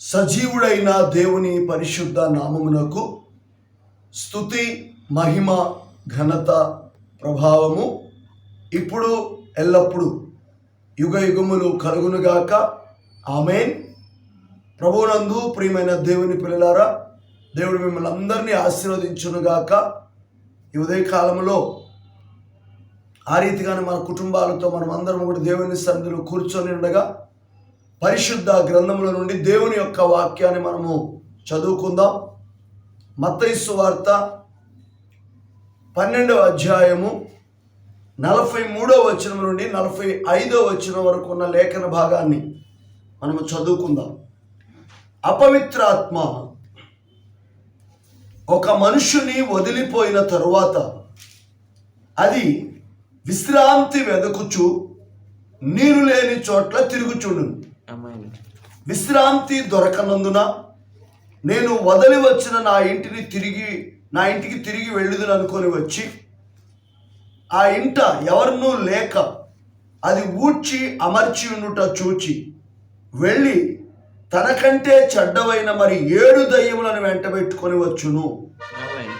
సజీవుడైన దేవుని పరిశుద్ధ నామమునకు స్థుతి మహిమ ఘనత ప్రభావము ఇప్పుడు ఎల్లప్పుడూ యుగ యుగములు కలుగునుగాక ఆమెన్. ప్రభునందు ప్రియమైన దేవుని పిల్లలారా దేవుడు మిమ్మల్ని అందరినీ ఆశీర్వదించునుగాక ఈ ఉదయ కాలంలో ఆ రీతిగానే మన కుటుంబాలతో మనం అందరం కూడా దేవుని సన్నిధిలో కూర్చొని ఉండగా పరిశుద్ధ గ్రంథముల నుండి దేవుని యొక్క వాక్యాన్ని మనము చదువుకుందాం. మత్తయిస్సు వార్త పన్నెండవ అధ్యాయము నలభై మూడవ వచనం నుండి నలభై ఐదవ వచనం వరకు ఉన్న లేఖన భాగాన్ని మనము చదువుకుందాం. అపవిత్రాత్మ. ఒక మనుషుని వదిలిపోయిన తరువాత అది విశ్రాంతి వెదకుచు నీరు లేని చోట్ల తిరుగుచుండును. విశ్రాంతి దొరకనందున నేను వదిలి వచ్చిన నా ఇంటిని తిరిగి నా ఇంటికి తిరిగి వెళ్ళుదును అనుకొని వచ్చి ఆ ఇంట ఎవరినూ లేక అది ఊడ్చి అమర్చి ఉండుట చూచి వెళ్ళి తనకంటే చెడ్డవైన మరి ఏడు దయ్యములను వెంటబెట్టుకొని వచ్చును. Amen.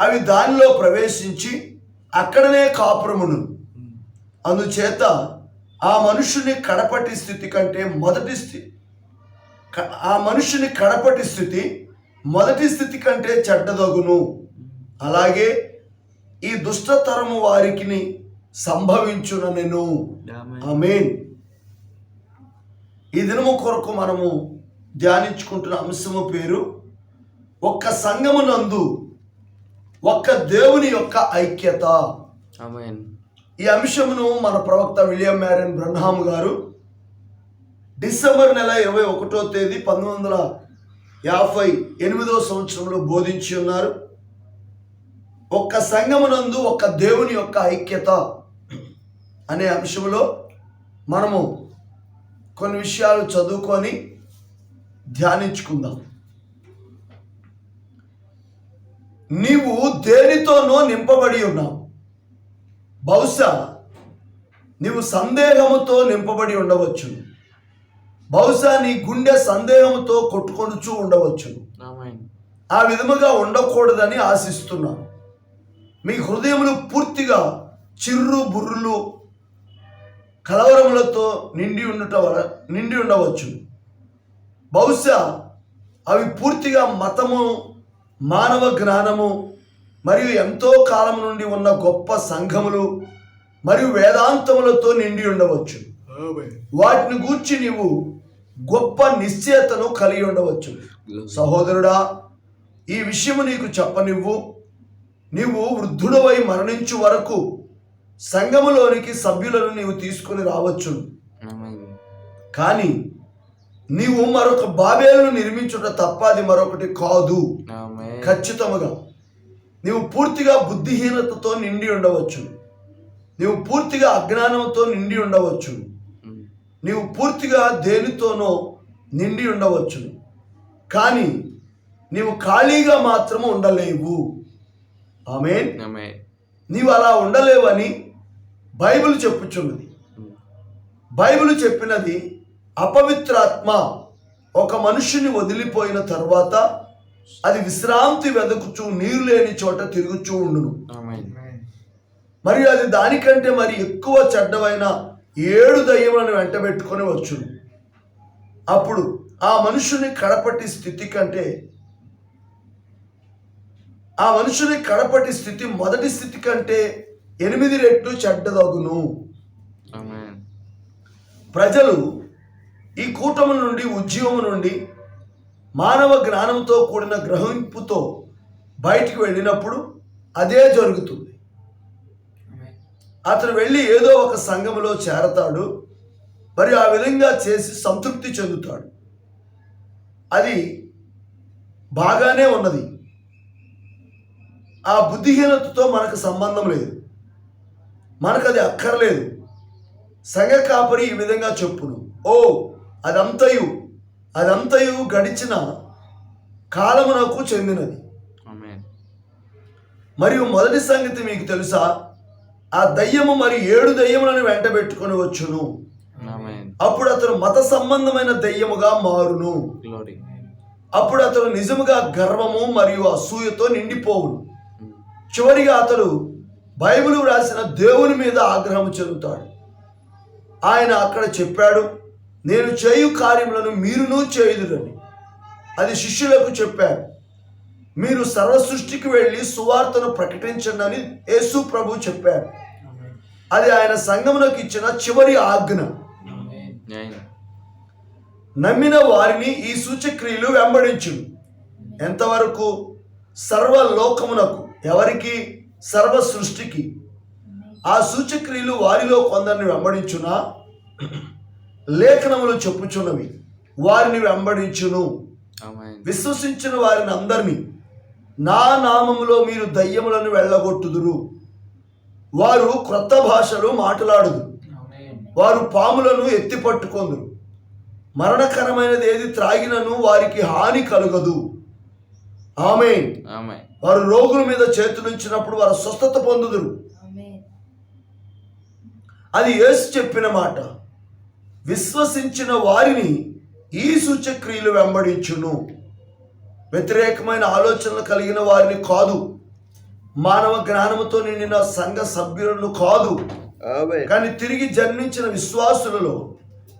అవి దానిలో ప్రవేశించి అక్కడనే కాపురమును. అందుచేత ఆ మనుషుని కడపటి స్థితి కంటే మొదటి స్థితి ఆ మనుషుని కడపటి స్థితి మొదటి స్థితి కంటే చెడ్డదగును అలాగే ఈ దుష్టతరము వారికి సంభవించున నేను. ఆమేన్ ఈ దినము కొరకు మనము ధ్యానించుకుంటున్న అంశము పేరు ఒక్క సంఘమునందు ఒక్క దేవుని యొక్క ఐక్యత Amen. ఈ అంశమును మన ప్రవక్త విలియం మ్యారన్ బ్రహ్నామ్ గారు డిసెంబర్ నెల ఇరవై ఒకటో తేదీ పంతొమ్మిది వందల యాభై ఎనిమిదో సంవత్సరంలో బోధించి ఉన్నారు. ఒక్క సంఘమునందు ఒక్క దేవుని యొక్క ఐక్యత అనే అంశంలో మనము కొన్ని విషయాలు చదువుకొని ధ్యానించుకుందాం. నీవు దేనితోనో నింపబడి ఉన్నావు. బహుశా నీవు సందేహముతో నింపబడి ఉండవచ్చు. బహుశా నీ గుండె సందేహముతో కొట్టుకొనుచూ ఉండవచ్చు. ఆ విధముగా ఉండకూడదని ఆశిస్తున్నాను మీ హృదయములు పూర్తిగా చిర్రు బుర్రులు కలవరములతో నిండి ఉండట వల నిండి ఉండవచ్చు. బహుశా అవి పూర్తిగా మతము మానవ జ్ఞానము మరియు ఎంతో కాలం నుండి ఉన్న గొప్ప సంఘములు మరియు వేదాంతములతో నిండి ఉండవచ్చు. వాటిని గూర్చి నీవు గొప్ప నిశ్చయతను కలిగి ఉండవచ్చు. సహోదరుడా ఈ విషయము నీకు చెప్పనివ్వు. నీవు వృద్ధుడవై మరణించు వరకు సంఘములోనికి సభ్యులను నీవు తీసుకుని రావచ్చు. కానీ నీవు మరొక బాబేలను నిర్మించుట తప్ప అది మరొకటి కాదు. ఖచ్చితముగా. నీవు పూర్తిగా బుద్ధిహీనతతో నిండి ఉండవచ్చు నీవు పూర్తిగా అజ్ఞానంతో నిండి ఉండవచ్చు. నీవు పూర్తిగా దేనితోనో నిండి ఉండవచ్చు కానీ నీవు ఖాళీగా మాత్రము ఉండలేవు ఆమె. నీవు అలా ఉండలేవని బైబిల్ చెప్పుచున్నది. బైబిల్ చెప్పినది అపవిత్రాత్మ ఒక మనుషుని వదిలిపోయిన తర్వాత అది విశ్రాంతి వెదకుచూ నీరు లేని చోట తిరుగుచూ ఉండును. మరియు అది దానికంటే మరి ఎక్కువ చెడ్డవైన ఏడు దయ్యములను వెంటబెట్టుకొని వచ్చును అప్పుడు ఆ మనుషుని కడపటి స్థితి కంటే ఆ మనుషుని కడపటి స్థితి మొదటి స్థితి కంటే ఎనిమిది రెట్లు చెడ్డదగును. ప్రజలు ఈ కూటమి నుండి ఉద్యమం నుండి మానవ జ్ఞానంతో కూడిన గ్రహింపుతో బయటికి వెళ్ళినప్పుడు అదే జరుగుతుంది. అతను వెళ్ళి ఏదో ఒక సంఘములో చేరతాడు. మరి ఆ విధంగా చేసి సంతృప్తి చెందుతాడు. అది బాగానే ఉన్నది. ఆ బుద్ధిహీనతతో మనకు సంబంధం లేదు. మనకు అది అక్కర్లేదు. సంఘ కాపరి ఈ విధంగా చెప్పును. ఓ అదంతయు. అదంతయు గడిచిన కాలమునకు చెందినది. మరియు మొదటి సంగతి మీకు తెలుసా ఆ దయ్యము మరి ఏడు దయ్యములను వెంటబెట్టుకొని వచ్చును Amen. అప్పుడు అతను మత సంబంధమైన దెయ్యముగా మారును. అప్పుడు అతను నిజముగా గర్వము మరియు అసూయతో నిండిపోవును Mm. చివరిగా అతడు బైబిల్ రాసిన దేవుని మీద ఆగ్రహం చెందుతాడు ఆయన అక్కడ చెప్పాడు నేను చేయు కార్యములను మీరును చేయుదురని. అది శిష్యులకు చెప్పాడు మీరు సర్వ సృష్టికి వెళ్ళి సువార్తను ప్రకటించండి అని యేసు ప్రభు చెప్పాడు. అది ఆయన సంగమునకు ఇచ్చిన చివరి ఆజ్ఞ. నమ్మిన వారిని ఈ సూచక్రియలు వెంబడించును. ఎంతవరకు? సర్వ లోకమునకు ఎవరికి? సర్వ సృష్టికి. ఆ సూచక్రియలు వారిలో కొందరిని వెంబడించునా? లేఖనములు చెప్పుచున్నవి. వారిని వెంబడించును. విశ్వసించిన వారిని అందరినీ నా నామములో మీరు దయ్యములను వెళ్ళగొట్టుదురు. వారు క్రొత్త భాషలు మాట్లాడుదురు. వారు పాములను ఎత్తి పట్టుకొందురు. మరణకరమైనది ఏది త్రాగినను వారికి హాని కలుగదు. ఆమె. వారు రోగుల మీద చేతులుంచినప్పుడు వారు స్వస్థత పొందుదురు. అది యేసు చెప్పిన మాట. విశ్వసించిన వారిని ఈ సూచక్రియలు వెంబడించును. వ్యతిరేకమైన ఆలోచనలు కలిగిన వారిని కాదు. మానవ జ్ఞానముతో నిండిన సంఘ సభ్యులను కాదు. కానీ తిరిగి జన్మించిన విశ్వాసులలో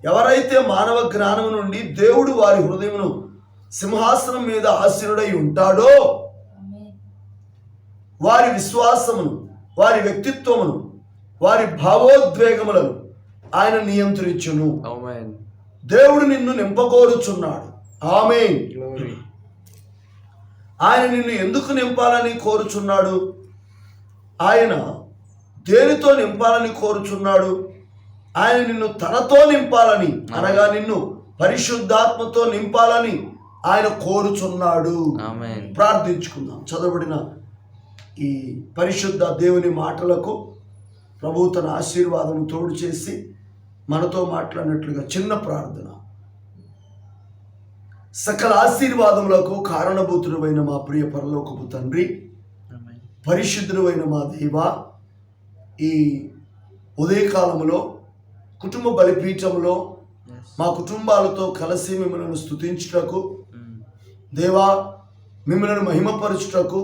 ఎవరైతే మానవ జ్ఞానము నుండి దేవుడు వారి హృదయమును సింహాసనం మీద ఆసీనుడై ఉంటాడో వారి విశ్వాసమును వారి వ్యక్తిత్వమును వారి భావోద్వేగములను ఆయన నియంత్రించును. దేవుడు నిన్ను నింపకోరుచున్నాడు ఆమె. ఆయన నిన్ను ఎందుకు నింపాలని కోరుచున్నాడు? ఆయన దేనితో నింపాలని కోరుచున్నాడు? ఆయన నిన్ను తనతో నింపాలని అనగా నిన్ను పరిశుద్ధాత్మతో నింపాలని ఆయన కోరుచున్నాడు. ప్రార్థించుకుందాం. చదవబడిన ఈ పరిశుద్ధ దేవుని మాటలకు ప్రభు తన ఆశీర్వాదం తోడు చేసి మనతో మాట్లాడినట్లుగా చిన్న ప్రార్థన సకల ఆశీర్వాదములకు కారణభూతుడమైన మా ప్రియ పరలోకపు తండ్రి. పరిశుద్ధుడైన మా దేవ ఈ ఉదయకాలంలో కుటుంబ బలిపీఠంలో. మా కుటుంబాలతో కలిసి మిమ్మల్ని స్తుతించుటకు Mm. దేవా మిమ్మల్ని మహిమపరచుటకు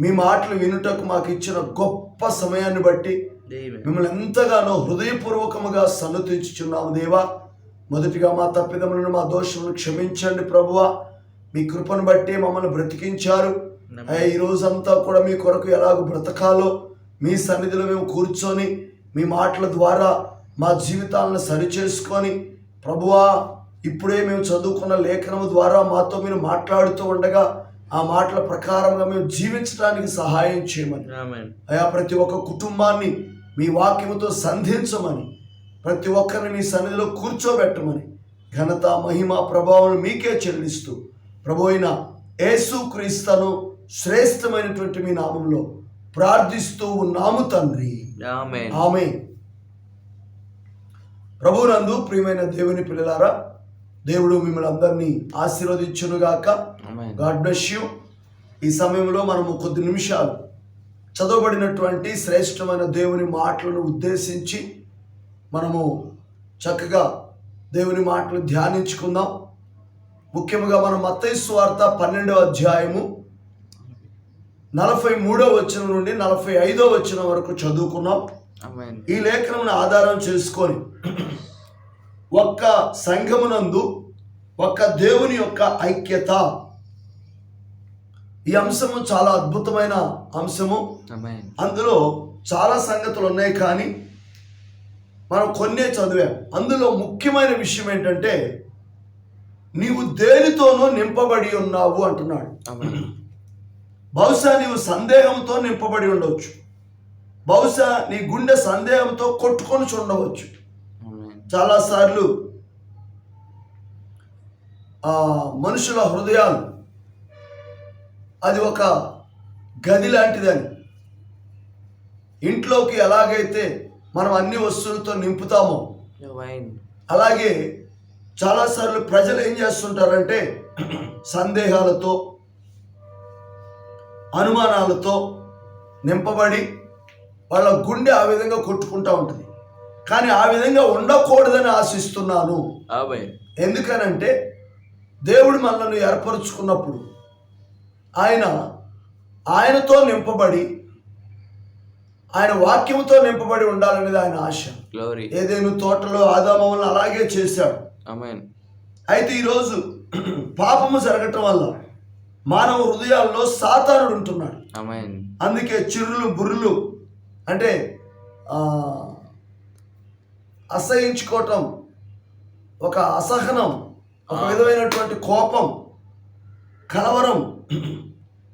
మీ మాటలు వినుటకు మాకు ఇచ్చిన గొప్ప సమయాన్ని బట్టి. మిమ్మల్ని ఎంతగానో హృదయపూర్వకముగా సన్నతించుచున్నాము దేవా. మొదటిగా మా తప్పిదములను మా దోషములను క్షమించండి ప్రభువా. మీ కృపను బట్టి మమ్మల్ని బ్రతికించారు. ఈ రోజంతా కూడా మీ కొరకు ఎలాగ బ్రతకాలో మీ సన్నిధిలో మేము కూర్చొని మీ మాటల ద్వారా మా జీవితాలను సరిచేసుకొని ప్రభువా ఇప్పుడే మేము చదువుకున్న లేఖనం ద్వారా మాతో మీరు మాట్లాడుతూ ఉండగా ఆ మాటల ప్రకారంగా మేము జీవించడానికి సహాయం చేయమని. అయా ప్రతి ఒక్క కుటుంబాన్ని మీ వాక్యముతో సంధించమని ప్రతి ఒక్కరిని మీ సన్నిధిలో కూర్చోబెట్టమని ఘనత మహిమ ప్రభావం మీకే చెల్లిస్తూ ప్రభు అయిన యేసు క్రీస్తను శ్రేష్టమైనటువంటి మీ నామంలో ప్రార్థిస్తూ ఉన్నాము తండ్రి. ఆమె ప్రభునందు ప్రియమైన దేవుని పిల్లలారా దేవుడు మిమ్మల్ని అందరినీ ఆశీర్వదించునుగాక. గాడ్ బ్లెస్ యూ ఈ సమయంలో మనము కొద్ది నిమిషాలు చదవబడినటువంటి శ్రేష్టమైన దేవుని మాటలను ఉద్దేశించి మనము చక్కగా దేవుని మాటలు ధ్యానించుకుందాం ముఖ్యంగా మనం మత్తయి వార్త పన్నెండవ అధ్యాయము నలభై మూడవ వచనం నుండి నలభై ఐదో వచనం వరకు చదువుకున్నాం. ఈ లేఖనమును ఆధారం చేసుకొని ఒక్క సంఘమునందు ఒక్క దేవుని యొక్క ఐక్యత ఈ అంశము చాలా అద్భుతమైన అంశము. అందులో చాలా సంగతులు ఉన్నాయి కానీ మనం కొన్నే చదివాం అందులో ముఖ్యమైన విషయం ఏంటంటే నీవు దేనితోనూ నింపబడి ఉన్నావు అంటున్నాడు. బహుశా నీవు సందేహంతో నింపబడి ఉండవచ్చు బహుశా నీ గుండె సందేహంతో కొట్టుకొని చూడవచ్చు. చాలాసార్లు ఆ మనుషుల హృదయాలు అది ఒక గది లాంటిదని. ఇంట్లోకి ఎలాగైతే మనం అన్ని వస్తువులతో నింపుతామో. అలాగే చాలాసార్లు ప్రజలు ఏం చేస్తుంటారంటే సందేహాలతో అనుమానాలతో నింపబడి వాళ్ళ గుండె ఆ విధంగా కొట్టుకుంటూ ఉంటుంది. కానీ ఆ విధంగా ఉండకూడదని ఆశిస్తున్నాను. ఎందుకనంటే దేవుడు మనల్ని ఏర్పరచుకున్నప్పుడు ఆయన ఆయనతో నింపబడి ఆయన వాక్యముతో నింపబడి ఉండాలనేది ఆయన ఆశ. ఏదేను తోటలో ఆదామములను అలాగే చేశాడు. అయితే ఈరోజు పాపము జరగటం వల్ల మానవ హృదయాల్లో సాతానుడు ఉంటున్నాడు. అందుకే చిరులు బుర్రులు అంటే అసహించుకోవటం ఒక అసహనం ఒక విధమైనటువంటి కోపం కలవరం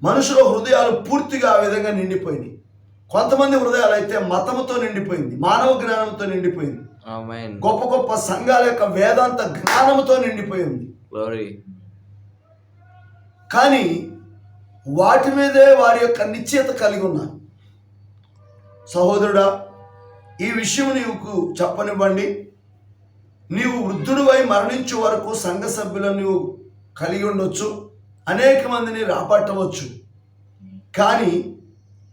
మనుషుల హృదయాలు పూర్తిగా ఆ విధంగా నిండిపోయినాయి. కొంతమంది హృదయాలు అయితే మతముతో నిండిపోయింది మానవ జ్ఞానంతో నిండిపోయింది. గొప్ప గొప్ప సంఘాల యొక్క వేదాంత జ్ఞానముతో నిండిపోయింది. కానీ వాటి మీదే వారి యొక్క నిశ్చయత కలిగి ఉన్నారు సహోదరుడా ఈ విషయం నీకు చెప్పనివ్వండి. నీవు వృద్ధుడివై మరణించే వరకు సంఘ సభ్యులను నీవు కలిగి ఉండొచ్చు. అనేక మందిని రాబట్టవచ్చు. కానీ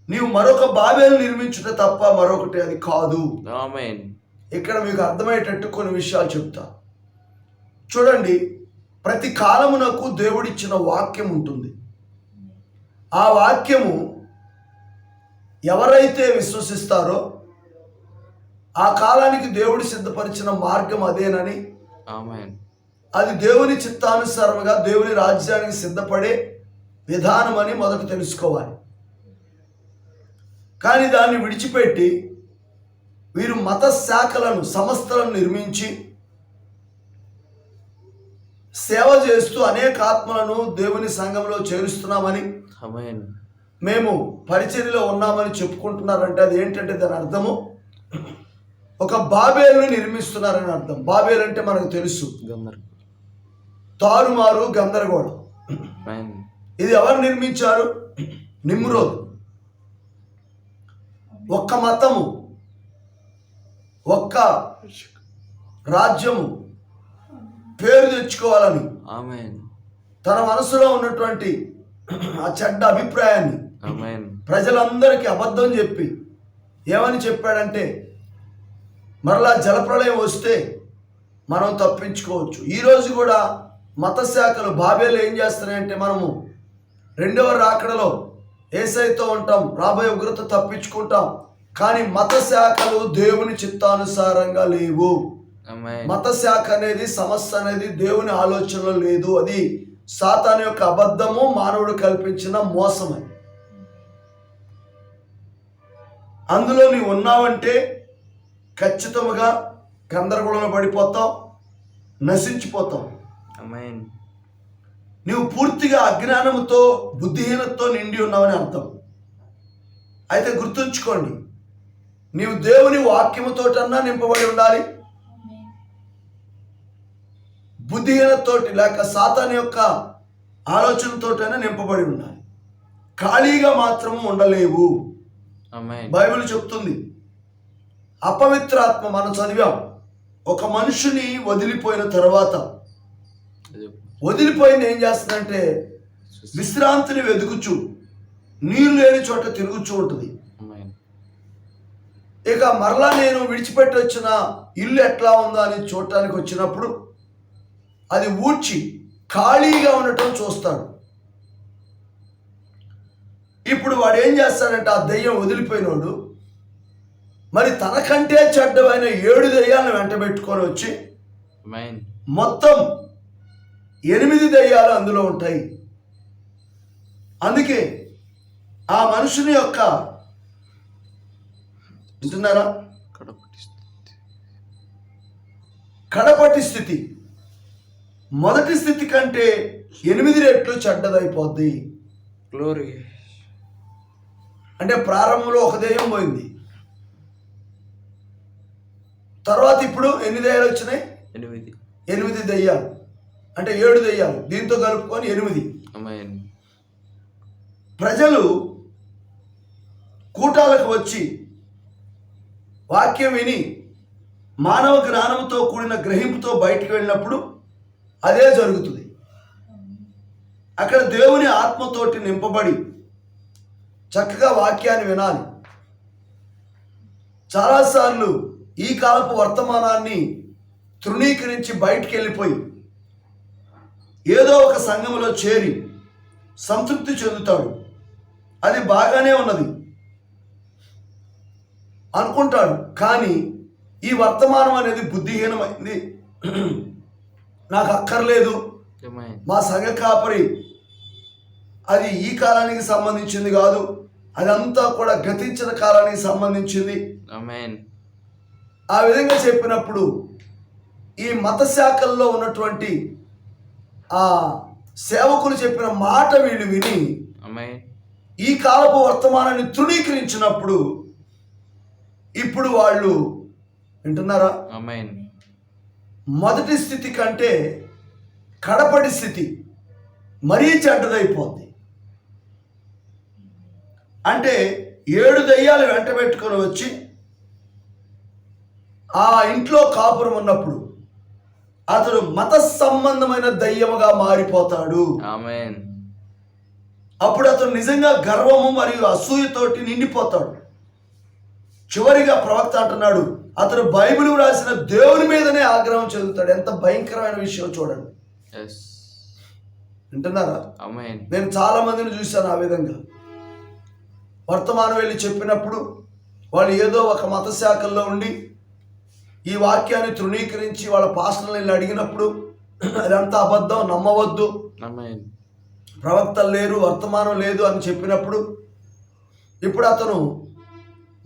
నీవు మరొక బాబేలు నిర్మించుట తప్ప మరొకటి అది కాదు. ఇక్కడ మీకు అర్థమయ్యేటట్టు కొన్ని విషయాలు చెప్తా. చూడండి ప్రతి కాలమునకు దేవుడిచ్చిన వాక్యం ఉంటుంది. ఆ వాక్యము ఎవరైతే విశ్వసిస్తారో ఆ కాలానికి దేవుడు సిద్ధపరిచిన మార్గం అదేనని ఆమెన్. అది దేవుని చిత్తానుసారముగా దేవుని రాజ్యానికి సిద్ధపడే విధానం అని మొదట తెలుసుకోవాలి. కానీ దాన్ని విడిచిపెట్టి వీరు మత శాఖలను సంస్థలను నిర్మించి సేవ చేస్తూ అనేక ఆత్మలను దేవుని సంఘంలో చేరుస్తున్నామని మేము పరిచర్యలో ఉన్నామని చెప్పుకుంటున్నారంటే అది ఏంటంటే దాని అర్థము? ఒక బాబేలుని నిర్మిస్తున్నారని అర్థం. బాబేలు అంటే మనకు తెలుసు. తారుమారు గందరగోళం. ఇది ఎవరు నిర్మించారు? నిమ్రోద్ ఒక్క మతము ఒక్క రాజ్యము పేరు తెచ్చుకోవాలని తన మనసులో ఉన్నటువంటి ఆ చెడ్డ అభిప్రాయాన్ని ప్రజలందరికీ అబద్ధం చెప్పి ఏమని చెప్పాడంటే మరలా జలప్రళయం వస్తే మనం తప్పించుకోవచ్చు. ఈరోజు కూడా మత శాఖలు బాబేలు ఏం చేస్తున్నాయంటే మనము రెండవ రాకడలో ఏసైతో ఉంటాం రాబోయే ఉగ్రత తప్పించుకుంటాం. కానీ మత శాఖలు దేవుని చిత్తానుసారంగా లేవు. ఆమెన్. మత శాఖ అనేది సమస్య అనేది దేవుని ఆలోచనలో లేదు. అది సాతాను యొక్క అబద్ధము మానవుడు కల్పించిన మోసమే. అందులో నీవు ఉన్నావంటే ఖచ్చితంగా గందరగోళంలో పడిపోతావు నశించిపోతావు. ఆమెన్ నీవు పూర్తిగా అజ్ఞానముతో బుద్ధిహీనతతో నిండి ఉన్నావని అర్థం. అయితే గుర్తుంచుకోండి నీవు దేవుని వాక్యముతోటన్నా నింపబడి ఉండాలి. బుద్ధిహీనతోటి లేక సాతాన్ యొక్క ఆలోచనతోటైనా నింపబడి ఉండాలి. ఖాళీగా మాత్రము ఉండలేవు. బైబిల్ చెప్తుంది అపవిత్రాత్మ మనం చదివాం ఒక మనుషుని వదిలిపోయిన తర్వాత వదిలిపోయింది ఏం చేస్తుందంటే విశ్రాంతిని వెతుకుచు. నీరు లేని చోట తిరుగుచూ ఉంటుంది. ఇక మరలా నేను విడిచిపెట్టి వచ్చిన ఇల్లు ఎట్లా ఉందో అని చూడటానికి వచ్చినప్పుడు అది ఊడ్చి ఖాళీగా ఉండటం చూస్తాడు. ఇప్పుడు వాడు ఏం చేస్తాడంటే ఆ దెయ్యం వదిలిపోయినోడు మరి తనకంటే చెడ్డమైన ఏడు దెయ్యాలను వెంటబెట్టుకొని వచ్చి మొత్తం ఎనిమిది దయ్యాలు అందులో ఉంటాయి. అందుకే ఆ మనుషుని యొక్క వింటున్నారా? కడపటి స్థితి. మొదటి స్థితి కంటే ఎనిమిది రెట్లు చెడ్డదైపోద్ది. గ్లోరీ అంటే ప్రారంభంలో ఒక దెయ్యం పోయింది. తర్వాత ఇప్పుడు ఎన్ని దయ్యాలు వచ్చినాయి? ఎనిమిది. ఎనిమిది దయ్యాలు. అంటే ఏడు దయ్యాలు దీంతో కలుపుకొని ఎనిమిది. ప్రజలు కూటాలకు వచ్చి వాక్యం విని మానవ జ్ఞానంతో కూడిన గ్రహింపుతో బయటికి వెళ్ళినప్పుడు అదే జరుగుతుంది. అక్కడ దేవుని ఆత్మతోటి నింపబడి చక్కగా వాక్యాన్ని వినాలి. చాలాసార్లు ఈ కాలపు వర్తమానాన్ని తృణీకరించి బయటికి వెళ్ళిపోయి ఏదో ఒక సంఘంలో చేరి సంతృప్తి చెందుతాడు. అది బాగానే ఉన్నది. అనుకుంటాడు. కానీ ఈ వర్తమానం అనేది బుద్ధిహీనమైంది. నాకు అక్కర్లేదు. మా సంఘ కాపరి అది ఈ కాలానికి సంబంధించింది కాదు. అదంతా కూడా గతించిన కాలానికి సంబంధించింది. ఆ విధంగా చెప్పినప్పుడు ఈ మత శాఖల్లో ఉన్నటువంటి ఆ సేవకులు చెప్పిన మాట వీళ్ళు విని. ఈ కాలపు వర్తమానాన్ని తృణీకరించినప్పుడు ఇప్పుడు వాళ్ళు వింటున్నారా. మొదటి స్థితి కంటే కడపటి స్థితి మరీ చెడ్డదైపోద్ది అంటే ఏడు దయ్యాలు వెంట పెట్టుకొని వచ్చి ఆ ఇంట్లో కాపురం ఉన్నప్పుడు అతడు మత సంబంధమైన దయ్యముగా మారిపోతాడు. అప్పుడు అతను నిజంగా గర్వము మరియు అసూయతోటి నిండిపోతాడు చివరిగా ప్రవక్త అంటున్నాడు అతను బైబిల్ రాసిన దేవుని మీదనే ఆగ్రహం చెందుతాడు ఎంత భయంకరమైన విషయం చూడండి Yes. వింటున్నారా. నేను చాలా మందిని చూశాను ఆ విధంగా వర్తమానం వెళ్ళి చెప్పినప్పుడు వాళ్ళు ఏదో ఒక మత శాఖల్లో ఉండి ఈ వాక్యాన్ని తృణీకరించి వాళ్ళ పాస్టర్లు వెళ్ళి అడిగినప్పుడు అదంతా అబద్ధం నమ్మవద్దు. ప్రవక్తలు లేరు వర్తమానం లేదు అని చెప్పినప్పుడు ఇప్పుడు అతను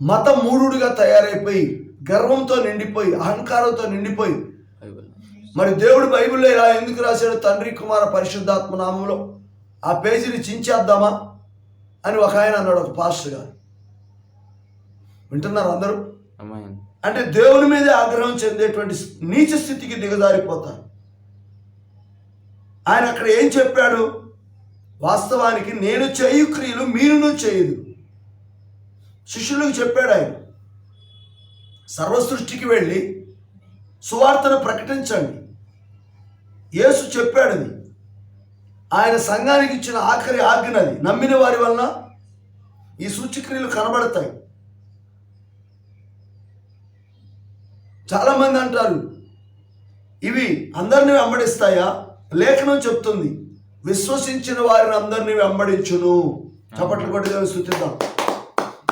మత మూఢుడిగా తయారైపోయి గర్వంతో నిండిపోయి అహంకారంతో నిండిపోయి. మరి దేవుడు బైబిల్లో ఇలా ఎందుకు రాశాడు తండ్రి కుమార పరిశుద్ధాత్మ నామంలో ఆ పేజీని చించేద్దామా అని ఒక ఆయన అన్నాడు ఒక పాస్టర్ గారు వింటున్నారు అందరూ. అంటే దేవుని మీదే ఆగ్రహం చెందేటువంటి నీచ స్థితికి దిగజారిపోతారు. ఆయన అక్కడ ఏం చెప్పాడు? వాస్తవానికి నేను చేయు క్రియలు మీరును చేయదు శిష్యులకు చెప్పాడు ఆయన సర్వసృష్టికి వెళ్ళి సువార్తను ప్రకటించండి. యేసు చెప్పాడు అది ఆయన సంఘానికి ఇచ్చిన ఆఖరి ఆజ్ఞది నమ్మిన వారి వలన ఈ సూచిక్రియలు కనబడతాయి. చాలామంది అంటారు ఇవి అందరిని వెంబడిస్తాయా? లేఖనం చెప్తుంది విశ్వసించిన వారిని అందరినీ వెంబడించును. చప్పట్లు కొట్టి దేవుని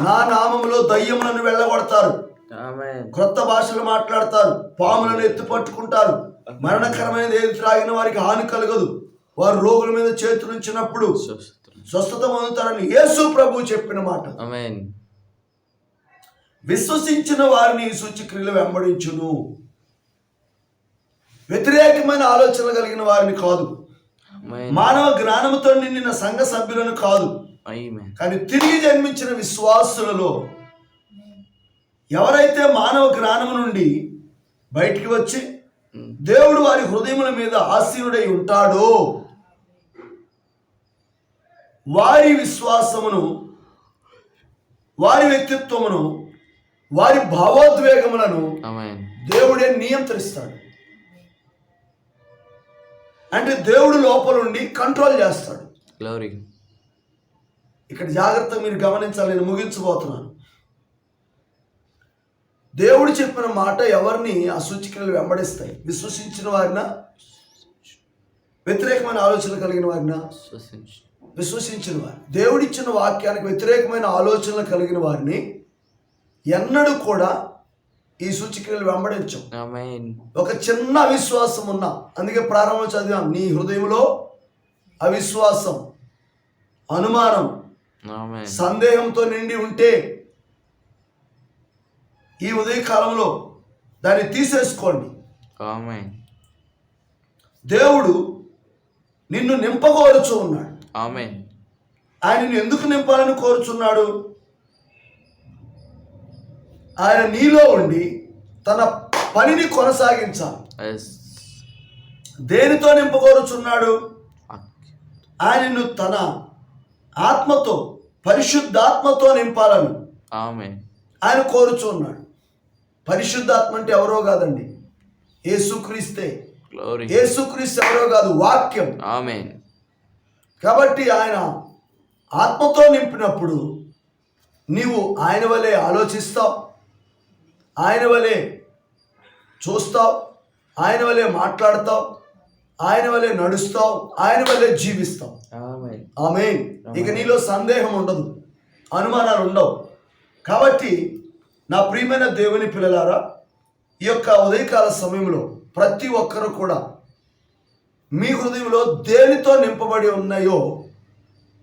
నా నామములో దయ్యములను వెళ్ళగొడతారు. క్రొత్త భాషలు మాట్లాడతారు పాములను ఎత్తు పట్టుకుంటారు. మరణకరమైన ఏది త్రాగిన వారికి హాని కలగదు. వారు రోగుల మీద చేతులు ఉంచినప్పుడు స్వస్థత. పొందుతారని యేసు ప్రభు చెప్పిన మాట. విశ్వసించిన వారిని ఈ సూచక్రియలు వెంబడించును వ్యతిరేకమైన ఆలోచనలు కలిగిన వారిని కాదు. మానవ జ్ఞానముతో నిండిన సంఘ సభ్యులను కాదు. కానీ తిరిగి జన్మించిన విశ్వాసులలో ఎవరైతే మానవ జ్ఞానము నుండి బయటికి వచ్చి Mm. దేవుడు వారి హృదయముల మీద ఆసీనుడై ఉంటాడో వారి విశ్వాసమును వారి వ్యక్తిత్వమును వారి భావోద్వేగములను. దేవుడే నియంత్రిస్తాడు. అంటే దేవుడు లోపలుండి కంట్రోల్ చేస్తాడు. ఇక్కడ జాగ్రత్త మీరు గమనించాలి నేను ముగించబోతున్నాను. దేవుడు చెప్పిన మాట ఎవరిని ఆ సూచికలు వెంబడిస్తాయి? విశ్వసించిన వారిన? వ్యతిరేకమైన ఆలోచనలు కలిగిన వారిన? శ్వసించు. విశ్వసించిన వారు. దేవుడిచ్చిన వాక్యానికి వ్యతిరేకమైన ఆలోచనలు కలిగిన వారిని ఎన్నడూ కూడా ఈ సూచికలు వెంబడించం. ఒక చిన్న అవిశ్వాసం ఉన్నా అందుకే ప్రారంభం చదివాం నీ హృదయంలో అవిశ్వాసం అనుమానం. సందేహంతో నిండి ఉంటే ఈ ఉదయకాలంలో దాన్ని తీసేసుకోండి. దేవుడు నిన్ను నింపగోరుచు ఉన్నాడు. ఆయనను ఎందుకు నింపాలని కోరుచున్నాడు ఆయన నీలో ఉండి తన పనిని కొనసాగించాలి. దేనితో నింపగోరుచున్నాడు Ak- ఆయనను తన ఆత్మతో పరిశుద్ధాత్మతో నింపాలని. ఆయన కోరుచున్నాడు పరిశుద్ధాత్మ అంటే ఎవరో కాదండి యేసుక్రీస్తే Glory. యేసుక్రీస్తు ఎవరో కాదు వాక్యం. కాబట్టి ఆయన ఆత్మతో నింపినప్పుడు నీవు ఆయన వలె ఆలోచిస్తావు ఆయన వలె చూస్తావు ఆయన వలె మాట్లాడతావు ఆయన వలె నడుస్తావు ఆయన వలె జీవిస్తావు. ఆమె ఇక నీలో సందేహం ఉండదు అనుమానాలు ఉండవు. కాబట్టి నా ప్రియమైన దేవుని పిల్లలారా ఈ యొక్క ఉదయకాల సమయంలో ప్రతి ఒక్కరూ కూడా మీ హృదయంలో దేనితో నింపబడి ఉన్నాయో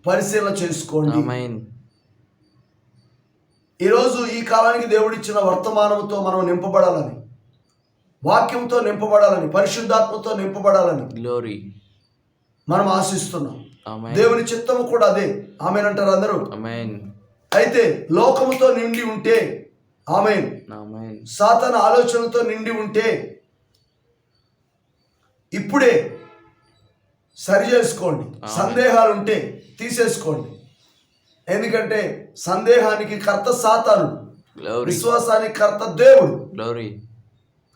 పరిశీలన చేసుకోండి. ఈరోజు ఈ కాలానికి దేవుడిచ్చిన వర్తమానంతో మనం నింపబడాలని వాక్యంతో నింపబడాలని పరిశుద్ధాత్మతో నింపబడాలని గ్లోరీ మనం ఆశిస్తున్నాం. దేవుని చిత్తము కూడా అదే. ఆమెనంటారు అందరూ? ఆమెన్ అయితే లోకముతో నిండి ఉంటే ఆమె సాతన ఆలోచనతో నిండి ఉంటే ఇప్పుడే సరి చేసుకోండి. సందేహాలు ఉంటే తీసేసుకోండి. ఎందుకంటే సందేహానికి కర్త సాతాను విశ్వాసానికి కర్త దేవుడు.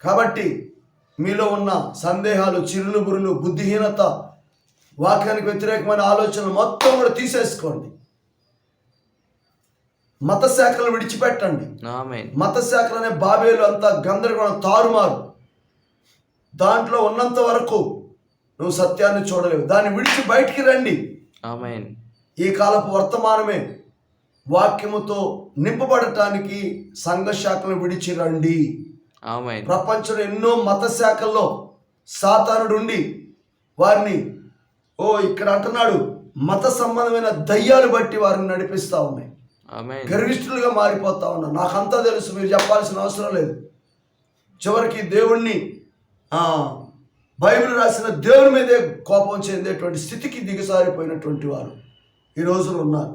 కాబట్టి మీలో ఉన్న సందేహాలు చిరులు బురులు బుద్ధిహీనత వాక్యానికి వ్యతిరేకమైన ఆలోచనలు మొత్తం కూడా తీసేసుకోండి. మత శాఖలను విడిచిపెట్టండి. మత శాఖలు అనే బాబేలు అంతా గందరగోళం తారుమారు. దాంట్లో ఉన్నంత వరకు నువ్వు సత్యాన్ని చూడలేవు. దాన్ని విడిచి బయటికి రండి. ఆమెన్ ఈ కాలపు వర్తమానమే వాక్యముతో నింపబడటానికి సంఘ శాఖలను విడిచి రండి. ప్రపంచంలో ఎన్నో మత శాఖల్లో సాతానుడుండి వారిని ఓ ఇక్కడ అంటున్నాడు మత సంబంధమైన దయ్యాలు బట్టి వారిని నడిపిస్తా ఉన్నాయి. గర్విష్ఠులుగా మారిపోతా ఉన్నారు. నాకంతా తెలుసు మీరు చెప్పాల్సిన అవసరం లేదు. చివరికి దేవుణ్ణి బైబిల్ రాసిన దేవుని మీదే కోపం చెందేటువంటి స్థితికి దిగసారిపోయినటువంటి వారు. ఈ రోజులు ఉన్నారు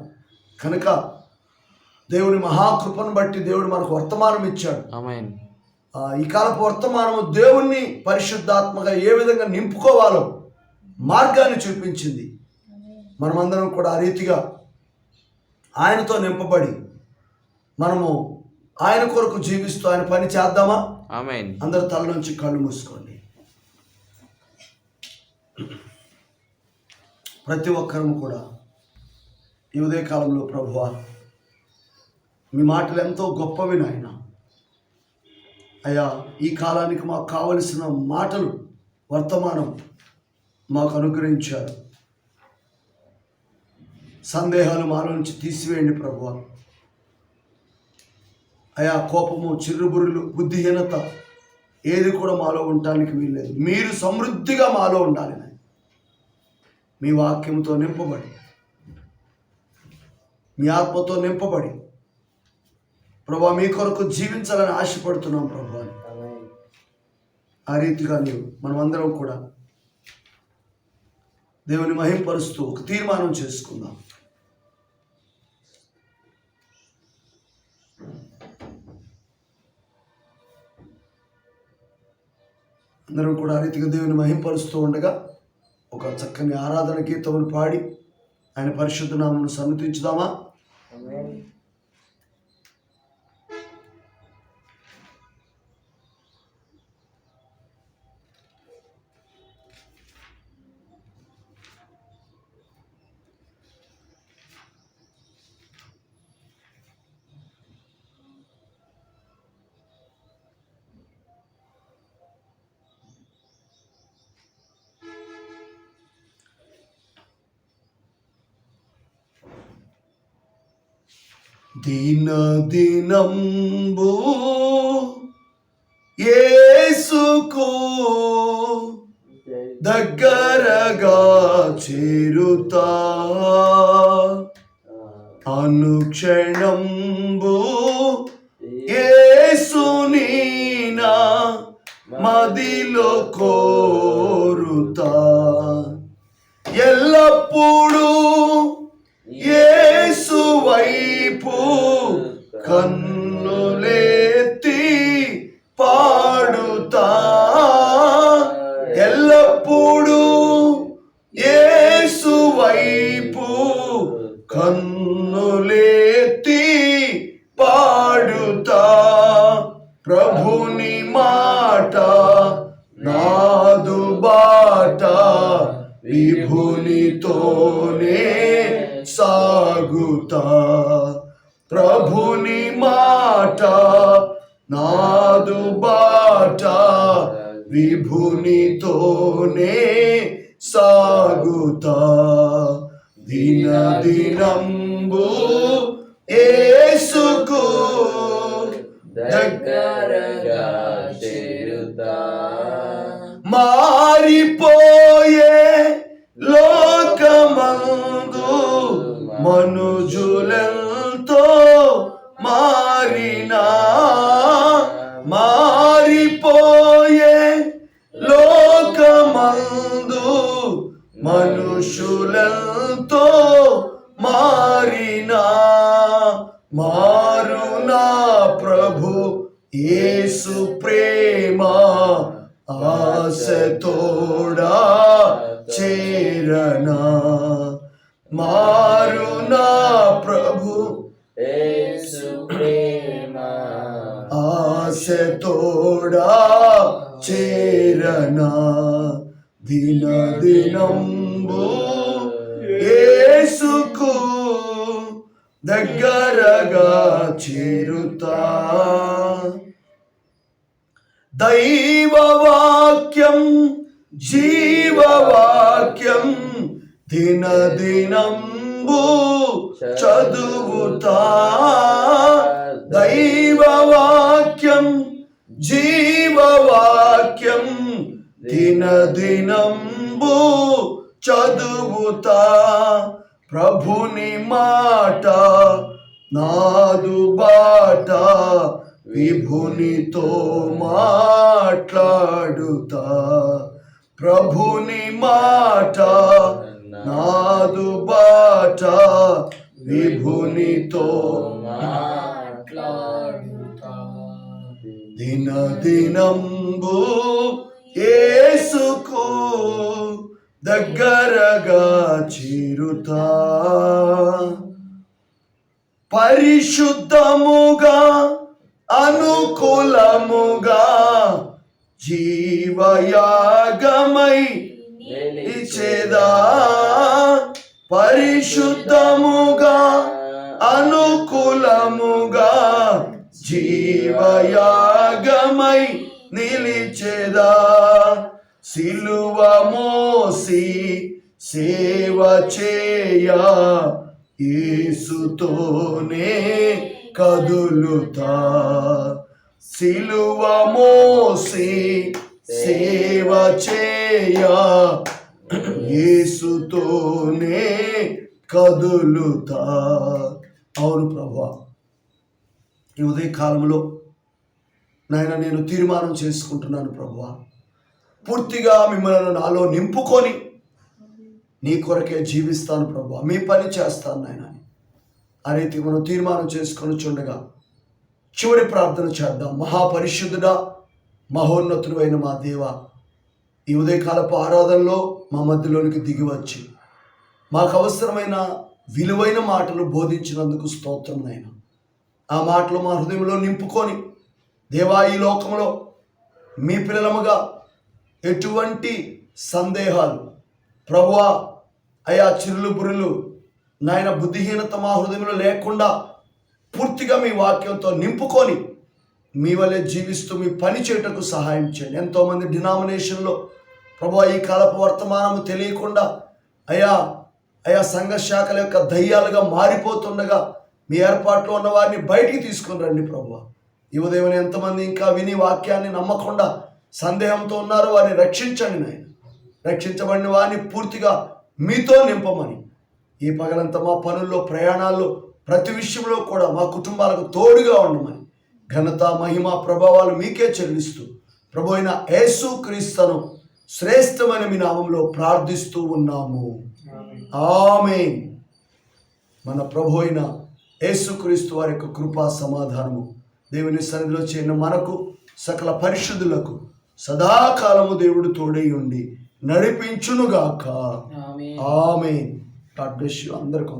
కనుక దేవుని మహాకృపను బట్టి దేవుడు మనకు వర్తమానం ఇచ్చాడు. ఈ కాలపు వర్తమానము దేవుణ్ణి పరిశుద్ధాత్మగా ఏ విధంగా నింపుకోవాలో మార్గాన్ని చూపించింది. మనమందరం కూడా ఆ రీతిగా ఆయనతో నింపబడి మనము ఆయన కొరకు జీవిస్తూ ఆయన పని చేద్దామా? అందరు తల నుంచి కళ్ళు మూసుకోండి. ప్రతి ఒక్కరము కూడా ఈ ఉదయకాలంలో ప్రభువ మీ మాటలు ఎంతో గొప్పవి నాయన. అయ్యా ఈ కాలానికి మాకు కావలసిన మాటలు వర్తమానం మాకు అనుగ్రహించారు. సందేహాలు మాలో నుంచి తీసివేయండి ప్రభువా. అయా కోపము చిరుబురులు బుద్ధిహీనత ఏది కూడా మాలో ఉండటానికి వీల్లేదు. మీరు సమృద్ధిగా మాలో ఉండాలి మీ వాక్యంతో నింపబడి మీ ఆత్మతో నింపబడి ప్రభా మీ కొరకు జీవించాలని ఆశపడుతున్నాం ప్రభు ఆ రీతిగా నీవు మనమందరం కూడా దేవుని మహింపరుస్తూ ఒక తీర్మానం చేసుకుందాం. అందరం కూడా ఆ రీతిగా దేవుని మహింపరుస్తూ ఉండగా ఒక చక్కని ఆరాధన గీతములు పాడి ఆయన పరిశుద్ధ నామను సన్నతించుదామా దిన దినంబు యేసుకు దగ్గరగా చేరుతా. అనుక్షణంబు ఏసుని నా మదిలో కోరుతా. ఎల్లప్పుడూ ఏసు వైపు kon విభునితోనే సాగుతా. దిన దినంబు ఏసుకు దగ్గరగా చేరుతా. మారిపోయే లోకమందు మనుజు ఆశతోడా చేరనా దిన దినంబు ఏసుకు దగ్గరగా చేరుతా. దైవవాక్యం జీవవాక్యం దిన దినంబు చదువుతా. దైవవాక్యం జీవవాక్యం దిన దినంబు చదువుతా. ప్రభుని మాట నాదు బాట విభునితో మాట్లాడుతా. ప్రభుని మాట నాదు బాట విభునితో దిన దినంబు యేసుకు దగ్గరగా చేరుతా. పరిశుద్ధముగా అనుకూలముగా జీవయాగమై ఇచ్చేదా పరిశుద్ధముగా అనుకూలముగా జీవయాగమై నిలిచేదా? సిలువ మోసి సేవ చేయా యేసుతోనే కదులుతా. సిలువ మోసి సేవ చేయా యేసుతోనే కదులుతా. అవును ప్రభా ఈ ఉదయ కాలంలో నాయన నేను తీర్మానం చేసుకుంటున్నాను ప్రభా పూర్తిగా మిమ్మల్ని నాలో నింపుకొని నీ కొరకే జీవిస్తాను ప్రభా మీ పని చేస్తాను నాయన. అనేది మనం తీర్మానం చేసుకొని చుండగా చివరి ప్రార్థన చేద్దాం. మహాపరిశుద్ధుడా మహోన్నతుడు అయిన మా దేవ ఈ ఉదయకాలపు ఆరాధనలో మా మధ్యలోనికి దిగి వచ్చి మాకు అవసరమైన విలువైన మాటలు బోధించినందుకు స్తోత్రం నాయన. ఆ మాటలు మా హృదయంలో నింపుకొని దేవా ఈ లోకంలో మీ పిల్లలముగా ఎటువంటి సందేహాలు ప్రభువా అయా చిరులు బురులు నాయన బుద్ధిహీనత మా హృదయంలో లేకుండా పూర్తిగా మీ వాక్యంతో నింపుకొని మీ వల్లే జీవిస్తూ మీ పని చేయటకు సహాయం చేయండి. ఎంతోమంది డినామినేషన్లో ప్రభు ఈ కాలపు వర్తమానము తెలియకుండా అయా అయా సంఘ శాఖల యొక్క దయ్యాలుగా మారిపోతుండగా మీ ఏర్పాట్లో ఉన్న వారిని బయటికి తీసుకుని రండి ప్రభు. ఈ ఉదయం ఎంతమంది ఇంకా విని వాక్యాన్ని నమ్మకుండా సందేహంతో ఉన్నారు వారిని రక్షించండి నాయన. రక్షించబడిన వారిని పూర్తిగా మీతో నింపమని. ఈ పగలంతా మా పనుల్లో ప్రయాణాల్లో ప్రతి విషయంలో కూడా మా కుటుంబాలకు తోడుగా ఉండమని. ఘనత మహిమ ప్రభావాలు మీకే చెల్లిస్తూ ప్రభు అయిన యేసు క్రీస్తును శ్రేష్టమైన మీ నామంలో ప్రార్థిస్తూ ఉన్నాము. ఆమేన్. మన ప్రభు అయిన యేసుక్రీస్తు వారి యొక్క కృపా సమాధానము దేవుని సన్నిధిలో చేరిన మనకు సకల పరిశుద్ధులకు సదాకాలము దేవుడు తోడై ఉండి నడిపించునుగాక. ఆమె గాడ్ బ్లెస్ యూ అందరికీ